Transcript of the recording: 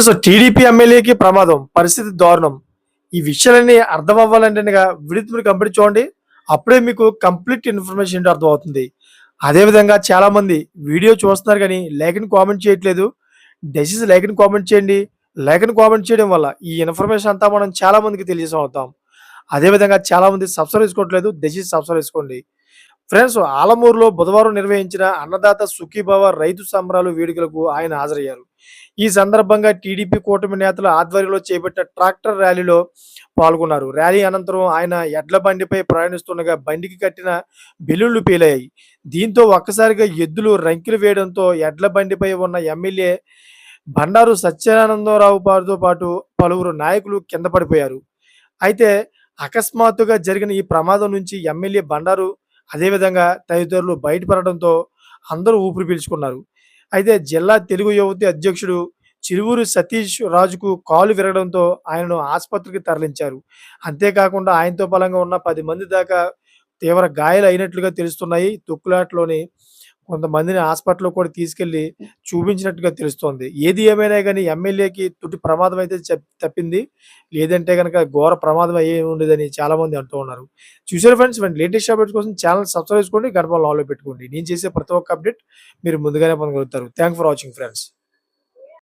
Friends TDP ఎమ్మెల్యేకి ప్రమాదం పరిస్థితి దారుణం. ఈ విషయాలన్నీ అర్థం అవ్వాలంటే విడిత్ మీరు కంప్లీట్ చూడండి అప్పుడే మీకు కంప్లీట్ ఇన్ఫర్మేషన్ ఏంటో అర్థమవుతుంది. అదేవిధంగా చాలామంది వీడియో చూస్తున్నారు కానీ లైక్ని కామెంట్ చేయట్లేదు. డెసిస్ లైక్ని కామెంట్ చేయండి. లైక్ని కామెంట్ చేయడం వల్ల ఈ ఇన్ఫర్మేషన్ అంతా మనం చాలా మందికి అవుతాం అదేవిధంగా చాలామంది సబ్స్క్రైబ్ చేసుకోవట్లేదు దయచేసి సబ్స్క్రైబ్ చేసుకోండి. ఫ్రెండ్స్ ఆలమూరులో బుధవారం నిర్వహించిన అన్నదాత సుఖీభావ రైతు సంబరాలు వేడుకలకు ఆయన హాజరయ్యారు. ఈ సందర్భంగా టీడీపీ కూటమి నేతల ఆధ్వర్యంలో చేపట్టిన ట్రాక్టర్ ర్యాలీలో పాల్గొన్నారు. ర్యాలీ అనంతరం ఆయన ఎడ్ల బండిపై ప్రయాణిస్తుండగా బండికి కట్టిన బెలూన్లు పేలాయి. దీంతో ఒక్కసారిగా ఎద్దులు రంకిలు వేయడంతో ఎడ్ల బండిపై ఉన్న ఎమ్మెల్యే బండారు సత్యానందరావు పాటుతో పాటు పలువురు నాయకులు కింద పడిపోయారు. అయితే అకస్మాత్తుగా జరిగిన ఈ ప్రమాదం నుంచి ఎమ్మెల్యే బండారు అదేవిధంగా తదితరులు బయటపడడంతో అందరూ ఊపిరి పీల్చుకున్నారు. అయితే జిల్లా తెలుగు యువతి అధ్యక్షుడు చిరువూరు సతీష్ రాజుకు కాలు విరగడంతో ఆయనను ఆసుపత్రికి తరలించారు. అంతేకాకుండా ఆయనతో బలంగా ఉన్న పది మంది దాకా తీవ్ర గాయాలు అయినట్లుగా తెలుస్తున్నాయి. తొక్కులాట్లోని కొంతమందిని హాస్పిటల్లో కూడా తీసుకెళ్ళి చూపించినట్టుగా తెలుస్తోంది. ఏది ఏమైనా కానీ ఎమ్మెల్యేకి తుటి ప్రమాదం అయితే తప్పింది. లేదంటే కనుక ఘోర ప్రమాదం అయ్యే ఉండేదని చాలా మంది అంటూ ఉన్నారు. చూసారు ఫ్రెండ్స్ లేటెస్ట్ అప్డేట్స్ కోసం ఛానల్ సబ్స్క్రైబ్ చేసుకోండి. గడప లాలో పెట్టుకోండి. నేను చేసే ప్రతి ఒక్క అప్డేట్ మీరు ముందుగానే పొందగలుగుతారు. Thank for watching friends.